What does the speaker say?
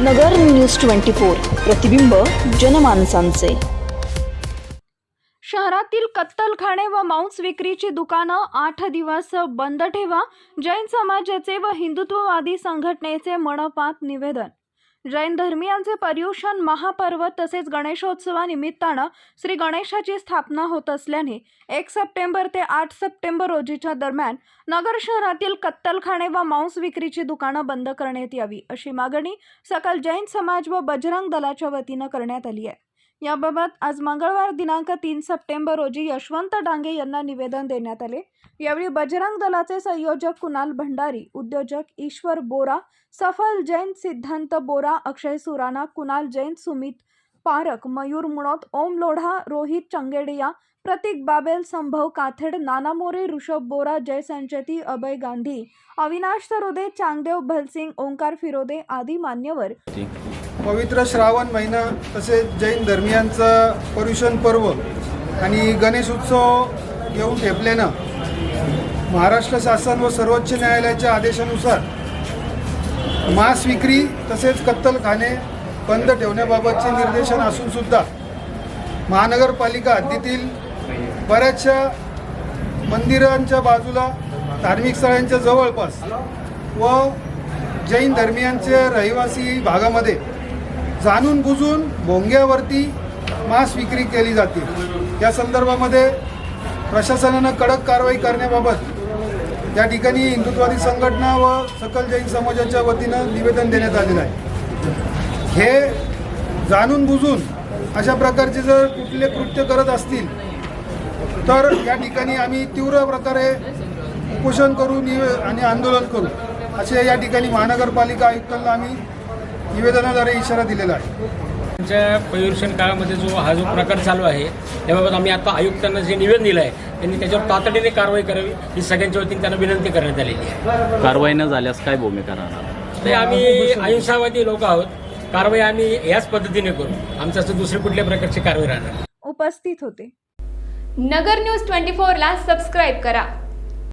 नगर news twenty four प्रतिबिंब जनमानसांचे. शहरातील कत्तलखाने व मांस विक्रीची दुकानं आठ दिवस बंद ठेवा जैन समाजाचे व हिंदुत्ववादी संघटनेचे मनपात निवेदन. जैन धर्मियांचे पर्युषण महापर्व तसेच गणेशोत्सवानिमित्तानं श्री गणेशाची स्थापना होत असल्याने एक सप्टेंबर ते आठ सप्टेंबर रोजीच्या दरम्यान नगर शहरातील कत्तलखाने व मांस विक्रीची दुकानं बंद करण्यात यावी अशी मागणी सकल जैन समाज व बजरंग दलाच्या वतीनं करण्यात आली आहे. याबाबत आज मंगळवार दिनांक तीन सप्टेंबर रोजी यशवंत डांगे यांना निवेदन देण्यात आले. यावेळी बजरंग दलाचे संयोजक कुणाल भंडारी उद्योजक ईश्वर बोरा सफल जैन सिद्धांत बोरा अक्षय सुराणा कुणाल जैन सुमित पारक मयूर मुणोत ओम लोढा रोहित चंगेडिया प्रतीक बाबेल संभव काथेड नाना मोरे ऋषभ बोरा जय संचेती अभय गांधी अविनाश सरोदे चांगदेव भलसिंग ओंकार फिरोदे आदी मान्यवर. पवित्र श्रावण महिना तसेच जैन धर्मियांचं पर्युषण पर्व आणि गणेश उत्सव येऊन ठेपल्यानं महाराष्ट्र शासन व सर्वोच्च न्यायालयाच्या आदेशानुसार मांस विक्री तसेच कत्तलखाने बंद ठेवण्याबाबतचे निर्देशन असूनसुद्धा महानगरपालिका हद्दीतील बऱ्याचशा मंदिरांच्या बाजूला धार्मिक स्थळांच्या जवळपास व जैन धर्मियांच्या रहिवासी भागामध्ये जाणून बुजून भोंग्यावरती मांस विक्री केली जाते. या संदर्भामध्ये प्रशासनानं कडक कारवाई करण्याबाबत या ठिकाणी हिंदुत्वादी संघटना व सकल जैन समाजाच्या वतीनं निवेदन देण्यात आलेलं आहे. हे जाणून बुजून अशा प्रकारचे जर कुठले कृत्य करत असतील तर या ठिकाणी आम्ही तीव्र प्रकारे उपोषण करू निवे आणि आंदोलन करू. असे या ठिकाणी महानगरपालिका आयुक्तांना आम्ही निवेदनाद्वारे इशारा दिलेला आहे. आमच्या पर्युषण काळामध्ये जो हा जो प्रकार चालू आहे याबाबत आम्ही आता आयुक्तांना जे निवेदन दिलं आहे त्यांनी त्याच्यावर तातडीने कारवाई करावी ही सगळ्यांच्या वतीने त्यांना विनंती करण्यात आलेली आहे. कारवाई न झाल्यास काय भूमिका राहणार? ते आम्ही अहिंसावादी लोक आहोत कारवाई आम्ही याच पद्धतीने करू. आमचं असं दुसरी कुठल्या प्रकारची कारवाई राहणार. उपस्थित होते. नगर न्यूज ट्वेंटी फोरला सबस्क्राईब करा.